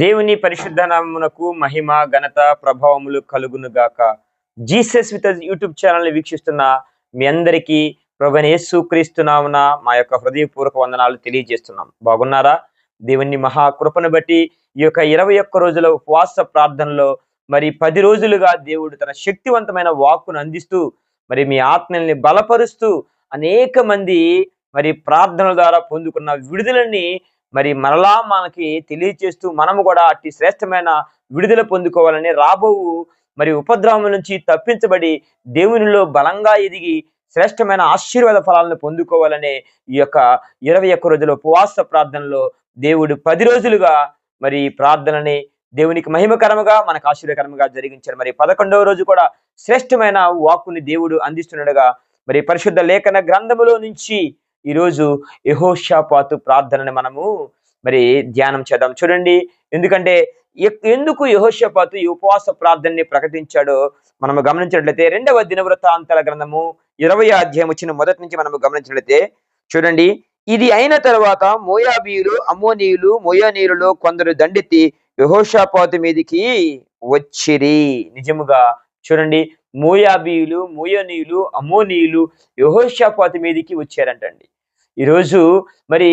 దేవుని పరిశుద్ధ నామమునకు మహిమ ఘనత ప్రభావములు కలుగును గాక. జీసస్ విత్ యూట్యూబ్ ఛానల్ వీక్షిస్తున్న మీ అందరికీ ప్రభుని యేసు క్రీస్తునామున మా యొక్క హృదయపూర్వక వందనాలు తెలియజేస్తున్నాం. బాగున్నారా? దేవుని మహా కృపను బట్టి ఈ యొక్క ఇరవై ఒక్క రోజుల ఉపవాస ప్రార్థనలో మరి పది రోజులుగా దేవుడు తన శక్తివంతమైన వాక్కును అందిస్తూ మరి మీ ఆత్మల్ని బలపరుస్తూ అనేక మంది మరి ప్రార్థనల ద్వారా పొందుకున్న విడుదలని మరి మరలా మనకి తెలియచేస్తూ మనము కూడా అట్టి శ్రేష్టమైన విడుదల పొందుకోవాలని రాబోవు మరి ఉపద్రవం నుంచి తప్పించబడి దేవునిలో బలంగా ఎదిగి శ్రేష్టమైన ఆశీర్వాద ఫలాలను పొందుకోవాలనే ఈ యొక్క ఇరవై ఒక్క రోజుల ఉపవాస ప్రార్థనలో దేవుడు పది రోజులుగా మరి ప్రార్థనని దేవునికి మహిమకరముగా మనకు ఆశీర్వకరముగా జరిగించారు. మరి పదకొండవ రోజు కూడా శ్రేష్టమైన వాక్కుని దేవుడు అందిస్తుండగా మరి పరిశుద్ధ లేఖన గ్రంథములో నుంచి ఈరోజు యహోషాపాతు ప్రార్థనని మనము మరి ధ్యానం చేద్దాం. చూడండి ఎందుకంటే ఎందుకు యహోషపాతు ఈ ఉపవాస ప్రార్థనని ప్రకటించాడో మనము గమనించినట్లయితే రెండవ దినవృత్తాంతల గ్రంథము ఇరవై అధ్యాయం వచ్చిన మొదటి నుంచి మనము గమనించినట్లయితే చూడండి ఇది అయిన తర్వాత మోయాబీయులు అమ్మోనీయులు మోయానీయులలో కొందరు దండెత్తి యహోషాపాతు మీదికి వచ్చిరి. నిజముగా చూడండి మోయాబీయులు మోయనీయులు అమోనీయులు యహోషాపాతు మీదికి వచ్చారంటండి. ఈరోజు మరి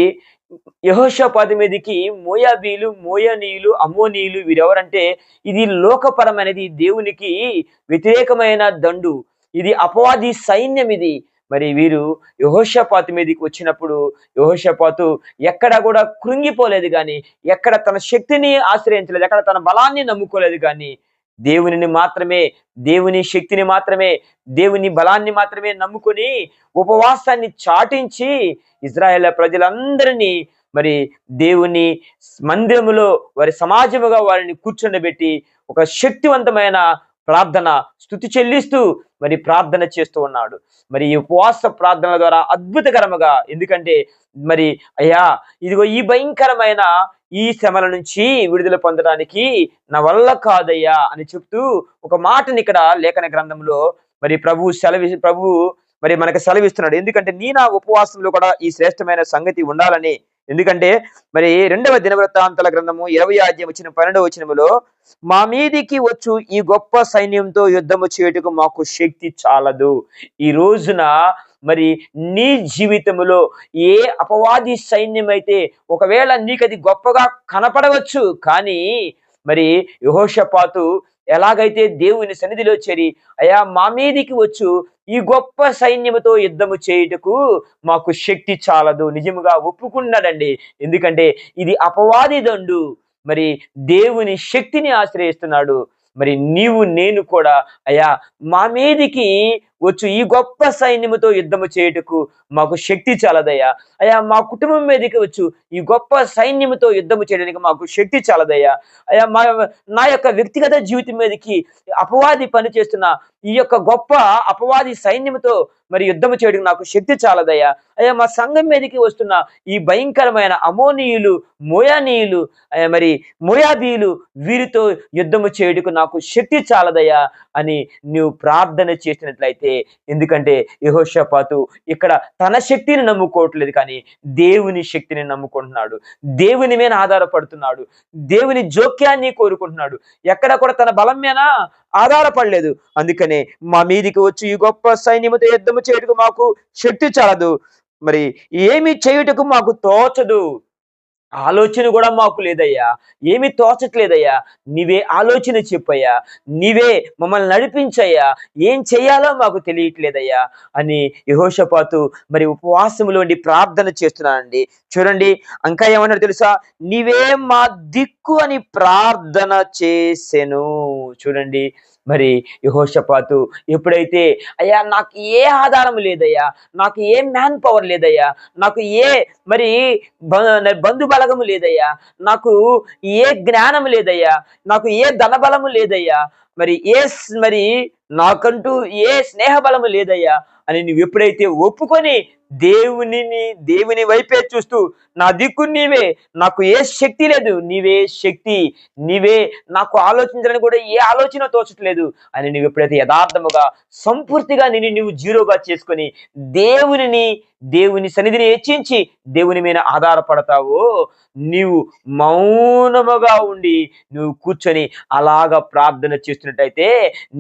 యహోషపాది మీదికి మోయాబీలు మోయనీయులు అమోనీయులు వీరెవరంటే ఇది లోకపరమైనది దేవునికి వ్యతిరేకమైన దండు. ఇది అపవాది సైన్యం ఇది. మరి వీరు యహోషపాతు మీదకి వచ్చినప్పుడు యహోషపాతు ఎక్కడ కూడా కృంగిపోలేదు కానీ ఎక్కడ తన శక్తిని ఆశ్రయించలేదు ఎక్కడ తన బలాన్ని నమ్ముకోలేదు కానీ దేవునిని మాత్రమే దేవుని శక్తిని మాత్రమే దేవుని బలాన్ని మాత్రమే నమ్ముకొని ఉపవాసాన్ని చాటించి ఇజ్రాయేల్ ప్రజలందరినీ మరి దేవుని మందిరములో వారి సమాజముగా వారిని కూర్చుండబెట్టి ఒక శక్తివంతమైన ప్రార్థన స్థుతి చెల్లిస్తూ మరి ప్రార్థన చేస్తూ ఉన్నాడు. మరి ఈ ఉపవాస ప్రార్థనల ద్వారా అద్భుతకరముగా ఎందుకంటే మరి అయ్యా ఇదిగో ఈ భయంకరమైన ఈ శ్రమల నుంచి విడుదల పొందడానికి నా వల్ల కాదయ్యా అని చెప్తూ ఒక మాటని ఇక్కడ లేఖన గ్రంథంలో మరి ప్రభు సెలవి ప్రభు మరి మనకు సెలవిస్తున్నాడు. ఎందుకంటే నీ నా ఉపవాసంలో కూడా ఈ శ్రేష్టమైన సంగతి ఉండాలని ఎందుకంటే మరి రెండవ దినవృత్తాంతల గ్రంథము ఇరవై అధ్యాయం వచ్చిన పన్నెండవ వచనములో మా మీదికి వచ్చు ఈ గొప్ప సైన్యంతో యుద్ధము చేయుటకు మాకు శక్తి చాలదు. ఈ రోజున మరి నీ జీవితంలో ఏ అపవాది సైన్యం అయితే ఒకవేళ నీకు అది గొప్పగా కనపడవచ్చు కానీ మరి యహోషపాతు ఎలాగైతే దేవుని సన్నిధిలో చేరి అయా మా మీదికి వచ్చు ఈ గొప్ప సైన్యముతో యుద్ధము చేయుటకు మాకు శక్తి చాలదు. నిజముగా ఒప్పుకున్నాడండి. ఎందుకంటే ఇది అపవాది దండు. మరి దేవుని శక్తిని ఆశ్రయిస్తున్నాడు. మరి నీవు నేను కూడా అయా మా మీదికి వచ్చు ఈ గొప్ప సైన్యముతో యుద్ధము చేయుటకు మాకు శక్తి చాలదయ్యా. అయా మా కుటుంబం మీదకి వచ్చు ఈ గొప్ప సైన్యముతో యుద్ధము చేయడానికి మాకు శక్తి చాలదయ్యా. అయా మా నా యొక్క వ్యక్తిగత జీవితం మీదకి అపవాది పని చేస్తున్న ఈ యొక్క గొప్ప అపవాది సైన్యముతో మరి యుద్ధము చేయడానికి నాకు శక్తి చాలదయ్యా. అయ్యా మా సంఘం మీదకి వస్తున్న ఈ భయంకరమైన అమోనీయులు మోయానీయులు మరి మోయాబీయులు వీరితో యుద్ధము చేయుటకు నాకు శక్తి చాలదయ్యా అని నువ్వు ప్రార్థన చేసినట్లయితే. ఎందుకంటే యహోషపాతు ఇక్కడ తన శక్తిని నమ్ముకోవట్లేదు కానీ దేవుని శక్తిని నమ్ముకుంటున్నాడు. దేవుని మీద ఆధారపడుతున్నాడు. దేవుని జోక్యాన్ని కోరుకుంటున్నాడు. ఎక్కడ కూడా తన బలం మీద ఆధారపడలేదు. అందుకనే మా మీదికి వచ్చి ఈ గొప్ప సైన్యముతో యుద్ధము చేయటకు మాకు శక్తి చాలదు. మరి ఏమి చేయుటకు మాకు తోచదు. ఆలోచన కూడా మాకు లేదయ్యా. ఏమి తోచట్లేదయ్యా. నీవే ఆలోచన చెప్పయ్యా. నీవే మమ్మల్ని నడిపించయ్యా. ఏం చేయాలో మాకు తెలియట్లేదయ్యా. అని యహోషపాతు మరి ఉపవాసంలో ఉండి ప్రార్థన చేస్తున్నానండి చూడండి ఇంకా ఏమన్నాడు తెలుసా? నీవే మా దిక్కు అని ప్రార్థన చేసెను. చూడండి మరి యహోషపాతు ఎప్పుడైతే అయ్యా నాకు ఏ ఆధారం లేదయ్యా నాకు ఏ మ్యాన్ పవర్ లేదయ్యా నాకు ఏ మరి బంధు బలగము లేదయ్యా నాకు ఏ జ్ఞానం లేదయ్యా నాకు ఏ ధనబలము లేదయ్యా మరి ఏ మరి నాకంటూ ఏ స్నేహ బలము లేదయ్యా అని నువ్వు ఎప్పుడైతే ఒప్పుకొని దేవునిని దేవుని వైపే చూస్తూ నా దిక్కు నీవే నాకు ఏ శక్తి లేదు నీవే శక్తి నీవే నాకు ఆలోచించడానికి కూడా ఏ ఆలోచన తోచట్లేదు అని నువ్వు ఎప్పుడైతే యథార్థముగా సంపూర్తిగా నిన్ను నువ్వు జీరోగా చేసుకొని దేవునిని దేవుని సన్నిధిని హెచ్చించి దేవుని మీద ఆధారపడతావో నీవు మౌనముగా ఉండి నువ్వు కూర్చొని అలాగా ప్రార్థన చేస్తున్నట్టయితే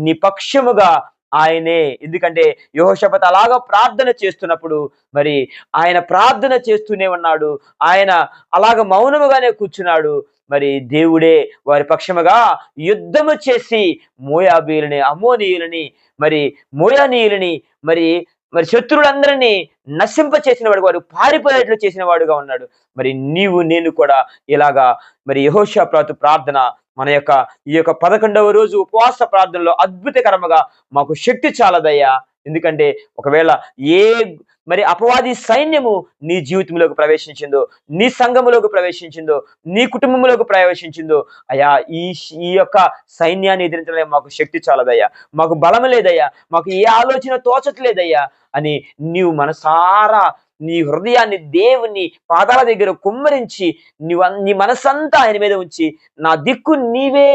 నిపక్షముగా ఆయనే. ఎందుకంటే యోహోషపత అలాగా ప్రార్థన చేస్తున్నప్పుడు మరి ఆయన ప్రార్థన చేస్తూనే ఉన్నాడు. ఆయన అలాగ మౌనముగానే కూర్చున్నాడు. మరి దేవుడే వారి పక్షముగా యుద్ధము చేసి మోయాబీలని అమోనీయులని మరి మోయానీయులని మరి మరి శత్రువులందరినీ నశింప చేసిన వాడు వాడు పారిపోయేట్లు చేసిన వాడుగా ఉన్నాడు. మరి నీవు నేను కూడా ఇలాగా మరి యహోషాప్రాతు ప్రార్థన మన యొక్క ఈ యొక్క పదకొండవ రోజు ఉపవాస ప్రార్థనలో అద్భుతకరముగా మాకు శక్తి చాలదయ్యా. ఎందుకంటే ఒకవేళ ఏ మరి అపవాది సైన్యము నీ జీవితంలోకి ప్రవేశించిందో నీ సంఘములోకి ప్రవేశించిందో నీ కుటుంబంలోకి ప్రవేశించిందో అయ్యా ఈ ఈ యొక్క సైన్యాన్ని ఎదిరించడం మాకు శక్తి చాలదయ్యా. మాకు బలం లేదయ్యా. మాకు ఏ ఆలోచన తోచట్లేదయ్యా. అని నీవు మనసారా నీ హృదయాన్ని దేవుని పాదాల దగ్గర కుమ్మరించి నీవు నీ మనసంతా ఆయన మీద ఉంచి నా దిక్కు నీవే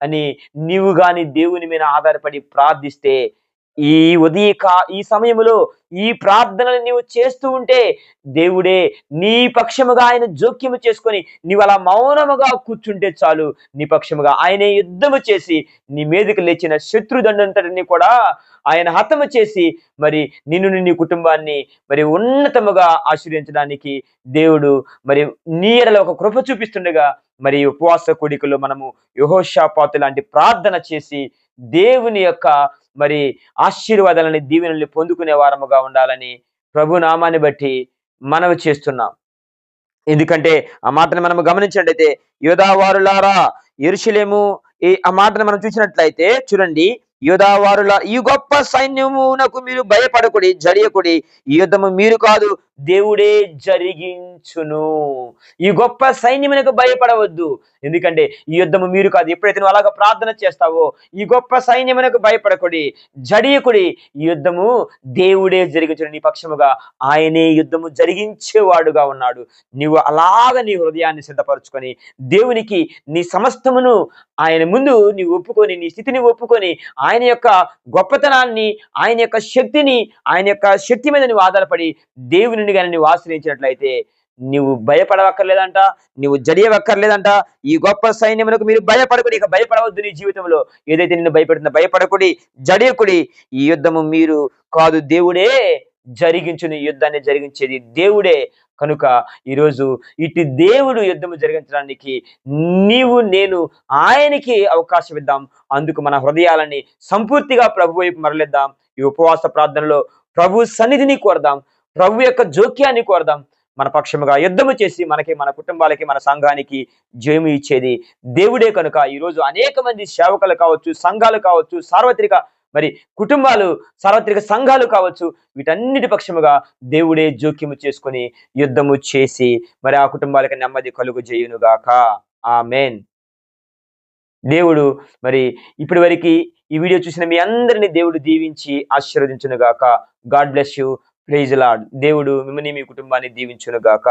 అని నీవు గాని దేవుని మీద ఆధారపడి ప్రార్థిస్తే ఈ ఉదయ ఈ సమయంలో ఈ ప్రార్థనలు నీవు చేస్తూ ఉంటే దేవుడే నీ పక్షముగా ఆయన జోక్యము చేసుకొని నీవు అలా మౌనముగా కూర్చుంటే చాలు. నీ పక్షముగా ఆయనే యుద్ధము చేసి నీ మీదకి లేచిన శత్రుదండంతటిని కూడా ఆయన హతము చేసి మరి నిన్ను నీ కుటుంబాన్ని మరి ఉన్నతముగా ఆశ్రయించడానికి దేవుడు మరి నీ ఒక కృప చూపిస్తుండగా మరి ఉపవాస కోడికలో మనము యహోషాపాతు లాంటి ప్రార్థన చేసి దేవుని యొక్క మరి ఆశీర్వాదాలని దీవెనల్ని పొందుకునే వారముగా ఉండాలని ప్రభు నామాన్ని బట్టి మనవి చేస్తున్నాం. ఎందుకంటే ఆ మాటను మనం గమనించినట్లయితే యోధావారులారా ఎరుషులేము ఈ ఆ మాటను మనం చూసినట్లయితే చూడండి యోధావారుల ఈ గొప్ప సైన్యమునకు మీరు భయపడకుడి జడియకుడి ఈ యుద్ధము మీరు కాదు దేవుడే జరిగించును. ఈ గొప్ప సైన్యమునకు భయపడవద్దు. ఎందుకంటే ఈ యుద్ధము మీరు కాదు ఎప్పుడైతే నువ్వు అలాగ ప్రార్థన చేస్తావో ఈ గొప్ప సైన్యమునకు భయపడకుడి జడియకుడి. ఈ యుద్ధము దేవుడే జరిగించును. నీ పక్షముగా ఆయనే యుద్ధము జరిగించేవాడుగా ఉన్నాడు. నీవు అలాగ నీ హృదయాన్ని సిద్ధపరచుకొని దేవునికి నీ సమస్తమును ఆయన ముందు నీవు ఒప్పుకొని నీ స్థితిని ఒప్పుకొని ఆయన యొక్క గొప్పతనాన్ని ఆయన యొక్క శక్తిని ఆయన యొక్క శక్తి మీద నువ్వు ఆధారపడి దేవుని కానీ నువ్వు ఆశ్రయించినట్లయితే నువ్వు భయపడవక్కర్లేదంట నువ్వు జడియవక్కర్లేదంట. ఈ గొప్ప సైన్యమునకు మీరు భయపడకుడి ఇక భయపడవద్దు నీ జీవితంలో. ఏదైతే నిన్ను భయపెడుతుందో భయపడకుడి జడియకుడి ఈ యుద్ధము మీరు కాదు దేవుడే జరిగించుని. యుద్ధాన్ని జరిగించేది దేవుడే. కనుక ఈరోజు ఇటు దేవుడు యుద్ధము జరిగించడానికి నీవు నేను ఆయనకి అవకాశం ఇద్దాం. అందుకు మన హృదయాలని సంపూర్తిగా ప్రభు వైపు మరలిద్దాం. ఈ ఉపవాస ప్రార్థనలో ప్రభు సన్నిధిని కోరదాం. ప్రభు యొక్క జోక్యాన్ని కోరదాం. మన పక్షముగా యుద్ధము చేసి మనకి మన కుటుంబాలకి మన సంఘానికి జయము ఇచ్చేది దేవుడే కనుక. ఈరోజు అనేక మంది సేవకులు కావచ్చు సంఘాలు కావచ్చు సార్వత్రిక మరి కుటుంబాలు సార్వత్రిక సంఘాలు కావచ్చు వీటన్నిటి పక్షముగా దేవుడే జోక్యము చేసుకొని యుద్ధము చేసి మరి ఆ కుటుంబాలకి నెమ్మది కలుగు చేయునుగాక. ఆ మెయిన్ దేవుడు మరి ఇప్పటి వరకు ఈ వీడియో చూసిన మీ అందరినీ దేవుడు దీవించి ఆశీర్వదించునుగాక. God bless you. Praise lord దేవుడు మిమ్మల్ని మీ కుటుంబాన్ని దీవించునుగాక.